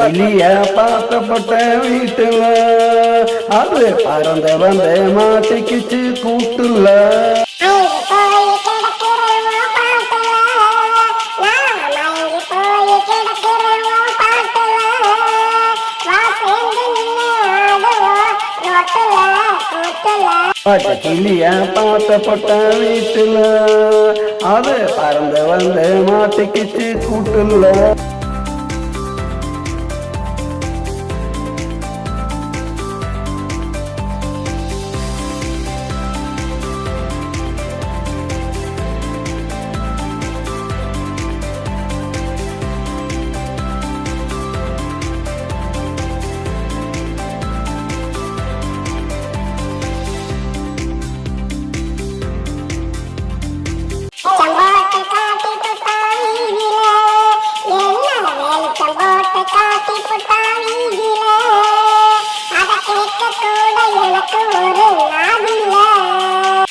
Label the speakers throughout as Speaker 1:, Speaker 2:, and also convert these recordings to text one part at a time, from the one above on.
Speaker 1: பள்ளிய பார்க்கப்பட்ட வீட்டுல அது பறந்த வந்த மாட்டிக்கிச்சு கூட்டுல. பச்சை கிளிய பார்த்தப்பட்ட வீட்டுல அது பறந்த வந்த மாட்டிக்கிச்சு கூட்டுல.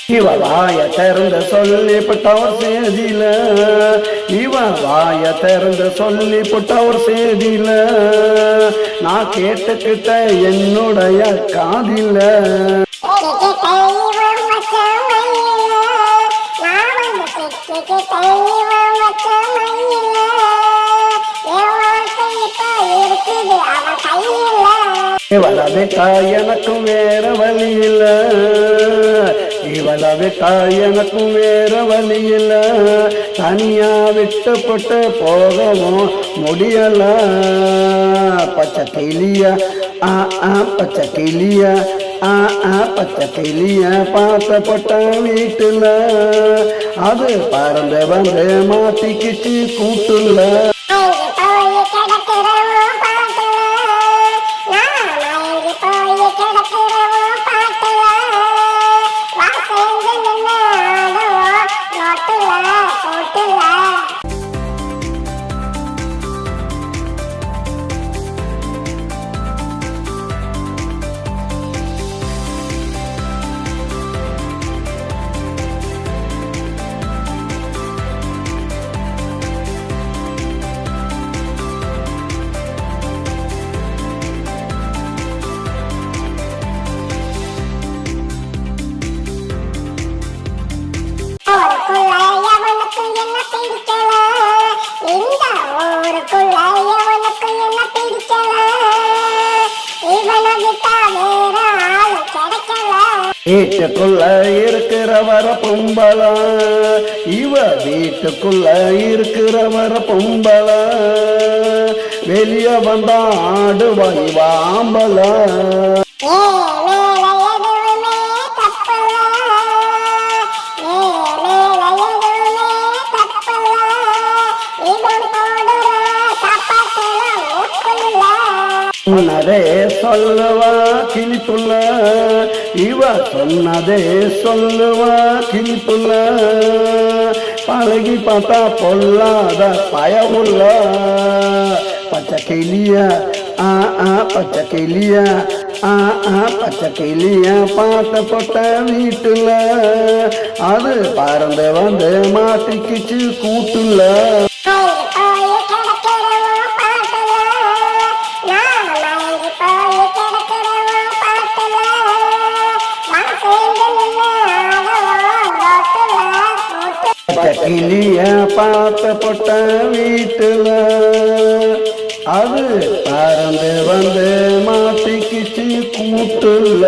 Speaker 1: இவ வாய திறந்து சொல்லிப்பட்ட ஒரு செய்தியில இவ வாய திறந்து சொல்லிப்பட்ட ஒரு செய்தியில நான் கேட்டுக்கிட்ட என்னுடைய காதில. இவள விட்டா எனக்கும் வேற வழி இல்ல. இவள விட்டா எனக்கும் வேற வழி இல்ல தனியா விட்டுப்பட்டு போகவும் முடியல. பச்சை கிளியா ஆ ஆ பச்சை கிளியா ஆ ஆ பச்சை கிளிய பார்த்தப்பட்ட வீட்டுல. அது பறந்து வந்து மாட்டிக்கிச்சு கூட்டுல.
Speaker 2: Oh.
Speaker 1: வீட்டுக்குள்ள இருக்கிறவர பொம்பளா. இவ வீட்டுக்குள்ள இருக்கிறவர பொம்பளா. வெளிய வந்தா
Speaker 2: ஆடுவாய் வாம்பலா
Speaker 1: சொன்னதே சொல்லவா கிளிப்புள்ள இவ சொன்னதே சொல்லவா கிளிப்புள்ள பழகி பார்த்தா பொல்லாத பயமுள்ள பச்சை கிளியா ஆ ஆ பச்சை கிளியா ஆ ஆ பச்சை கிளியா பார்த்த போட்ட வீட்டுல. அது பறந்து வந்து மாட்டிக்கிச்சு கூட்டுல.
Speaker 2: போட்டு.
Speaker 1: பார்த்த பொட்ட வீட்டுல அது பறந்து வந்து மாட்டிக்கிச்சு கூட்டுல.